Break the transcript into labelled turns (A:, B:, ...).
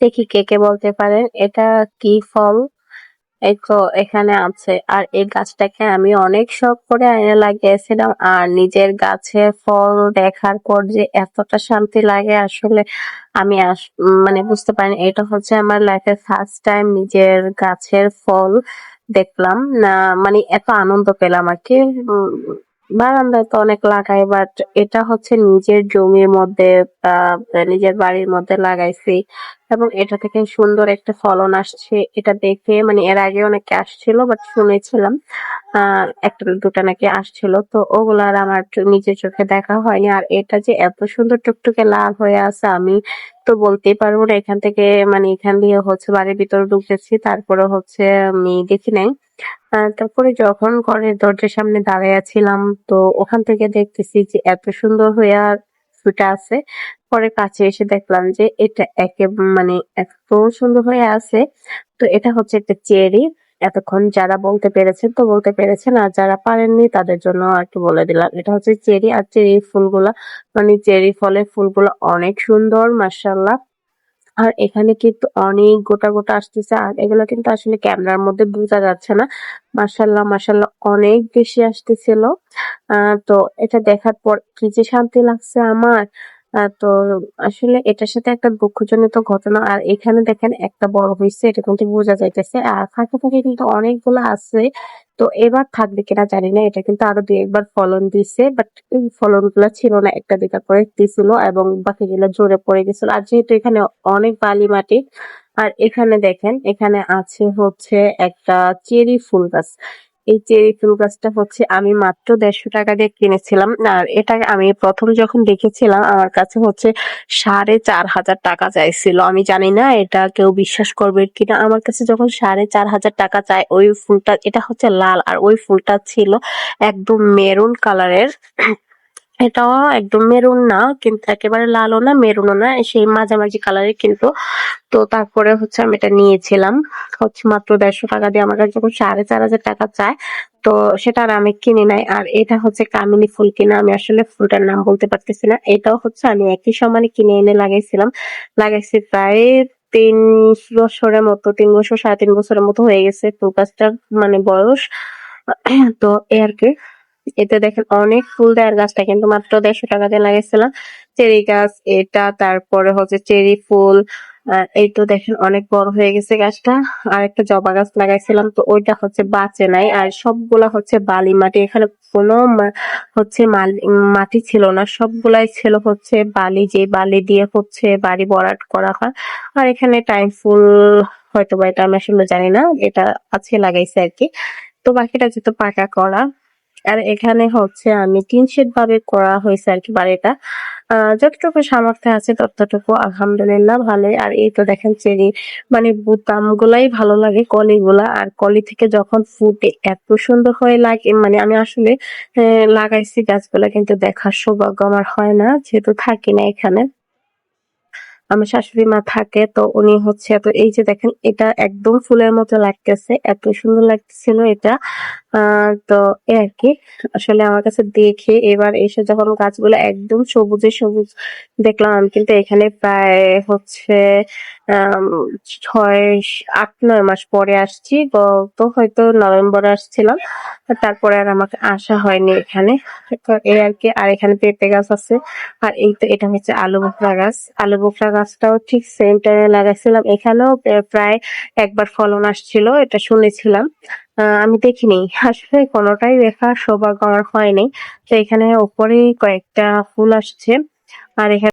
A: দেখি কে কে বলতে পারেন। এটা কি ফল? এই তো এখানে আছে। আর এই গাছটাকে আমি অনেক শখ করে এনে লাগিয়েছিলাম। আর নিজের গাছে ফল দেখার পর যে এতটা শান্তি লাগে, আসলে আমি মানে বুঝতে পারিনি। এটা হচ্ছে আমার লাইফের ফার্স্ট টাইম নিজের গাছের ফল দেখলাম। না মানে এত আনন্দ পেলাম আর কি। বারান্দায় তো অনেক লাগাই বাট এটা হচ্ছে নিজের জমির মধ্যে আহ, নিজের বাড়ির মধ্যে লাগাইছি এবং এটা থেকে সুন্দর একটা ফলন আসছে। এটা দেখে মানে এর আগে অনেকে আসছিল বাট শুনেছিলাম আহ একটা দুটা নাকি আসছিল তো ওগুলা আর আমার নিজের চোখে দেখা হয়নি। আর এটা যে এত সুন্দর টুকটুকে লাল হয়ে আছে আমি তো বলতেই পারব না এখান থেকে মানে এখান দিয়ে হচ্ছে বাড়ির ভিতরে ঢুকেছি তারপরে হচ্ছে আমি দেখি নাই। তারপরে যখন ঘরের দরজার সামনে দাঁড়াইয়া ছিলাম, তো ওখান থেকে দেখতেছি যে এত সুন্দর হইয়া ফুটে আছে। পরে কাছে এসে দেখলাম যে এটা একে মানে এত সুন্দর হয়ে আছে। তো এটা হচ্ছে একটা চেরি। এতক্ষণ যারা বলতে পেরেছেন তো বলতে পেরেছেন, আর যারা পারেননি তাদের জন্য একটু বলে দিলাম। এটা হচ্ছে চেরি, আর চেরি ফুলগুলা মানে চেরি ফলের ফুলগুলো অনেক সুন্দর মার্শাল্লাহ আর এখানে কিন্তু অনেক গোটা গোটা আসতেছে। আর এগুলো কিন্তু আসলে ক্যামেরার মধ্যে বোঝা যাচ্ছে না। মার্শাল্লাহ মার্শাল্লাহ অনেক বেশি আসতেছিল। আহ, তো এটা দেখার পর কি যে শান্তি লাগছে আমার। তো আসলে এটার সাথে একটা দুঃখজনিত ঘটনা, আর এখানে দেখেন একটা বড় হয়েছে এটা কিন্তু বোঝা যাইতেছে। আর ফাঁকে ফাঁকে কিন্তু অনেকগুলো আছে, তো এবার থাকবে কিনা জানি না, এটা কিন্তু আরও দুই একবার ফলন দিছে বাট ফলনগুলা ছিল না, একটা দুইটা করে দিছিল এবং বাকিগুলো জোরে পড়ে গেছিল। আর যেহেতু এখানে অনেক বালি মাটি, আর এখানে দেখেন, এখানে আছে হচ্ছে একটা চেরি ফুল গাছ। এই চেরি ফুল গাছটা হচ্ছে, আমি মাত্র দেড়শো টাকা দিয়ে কিনেছিলাম। আর এটা আমি প্রথম যখন দেখেছিলাম, আমার কাছে হচ্ছে সাড়ে চার হাজার টাকা চাইছিল। আমি জানি না এটা কেউ বিশ্বাস করবে কিনা। আমার কাছে যখন সাড়ে চার হাজার টাকা চাই ওই ফুলটা, এটা হচ্ছে লাল। আর ওই ফুলটা ছিল একদম মেরুন কালারের। এটাও একদম মেরুন না, কিন্তু একেবারে লালও না, মেরুনও না, সেই মাঝামাঝি কালারের কিন্তু। তো তারপরে হচ্ছে আমি এটা নিয়েছিলাম। হচ্ছে মাত্র দেড়শো টাকা দিয়ে আমার কাছে যখন সাড়ে চার হাজার টাকা চায়। তো সেটা আর আমি কিনে নাই। আর এটা হচ্ছে কামিনী ফুল কিনা, আমি আসলে ফুলটার নাম বলতে পারতেছি না। এটাও হচ্ছে আমি একই সমানে কিনে এনে লাগাইছিলাম। লাগাইছি প্রায় তিন বছরের মতো, তিন বছর, সাড়ে তিন বছরের মতো হয়ে গেছে। ফুল গাছটার মানে বয়স। তো এ আর কি। এতে দেখেন অনেক ফুল দেয় আর গাছটা কিন্তু মাত্র দেড়শো টাকা দিয়ে লাগাইছিলাম চেরি গাছ এটা, তারপরে হচ্ছে চেরি ফুল এই তো দেখেন অনেক বড় হয়ে গেছে গাছটা। আর একটা জবা গাছ লাগাইছিলাম, তো ওইটা হচ্ছে বাঁচে নাই। আর সবগুলা হচ্ছে বালি মাটি, এখানে কোনো হচ্ছে মাটি ছিল না। সবগুলাই ছিল হচ্ছে বালি, যে বালি দিয়ে হচ্ছে বাড়ি বরাট করা হয়। আর এখানে টাইম ফুল হয়তো বা এটা আমি আসলে জানি না, এটা আছে লাগাইছে আর কি। তো বাকিটা যেহেতু পাকা করা আর এখানে হচ্ছে, আমি টিন শেড ভাবে করা হয়েছে আর কি বাড়িটা। যতটুকু সামর্থ্য আছে ততটুকু, আলহামদুলিল্লাহ ভালোই আর এই তো দেখেন চেরি মানে বুতাম গুলাই ভালো লাগে কলি গুলা আর কলি থেকে যখন ফুটে, এত সুন্দর হয়ে লাগে মানে আমি আসলে লাগাইছি গাছগুলা, কিন্তু দেখার সৌভাগ্য আমার হয় না, যেহেতু থাকি না এখানে। আমার শাশুড়ি মা থাকে, তো উনি হচ্ছে তো এই যে দেখেন, এটা একদম ফুলের মতো লাগতেছে, এত সুন্দর লাগতেছিল এটা। তো এই আর কি। আসলে আমার কাছে দেখে এবার এসে যখন গাছগুলো একদম সবুজে সবুজ দেখলাম, আমি কিন্তু এখানে প্রায় হচ্ছে ছয়, আট, নয় মাস পরে আসছি। গত হয়তো নভেম্বরে আসছিলাম, তারপরে আর আমাকে আসা হয়নি এখানে। এই আর কি, আর এখানে পেঁপে গাছ আছে। আর এই তো, এটা হচ্ছে আলু বোখরা গাছ। আলু বোখরা গাছটাও ঠিক সেম টাইমে লাগাইছিলাম। এখানেও প্রায়- একবার ফলন আসছিল, এটা শুনেছিলাম। আমি দেখিনি। আসলে কোনোটাই দেখার সৌভাগ্য আমার হয়নি। তো এখানে ওপরে কয়েকটা ফুল আসছে। আর এখানে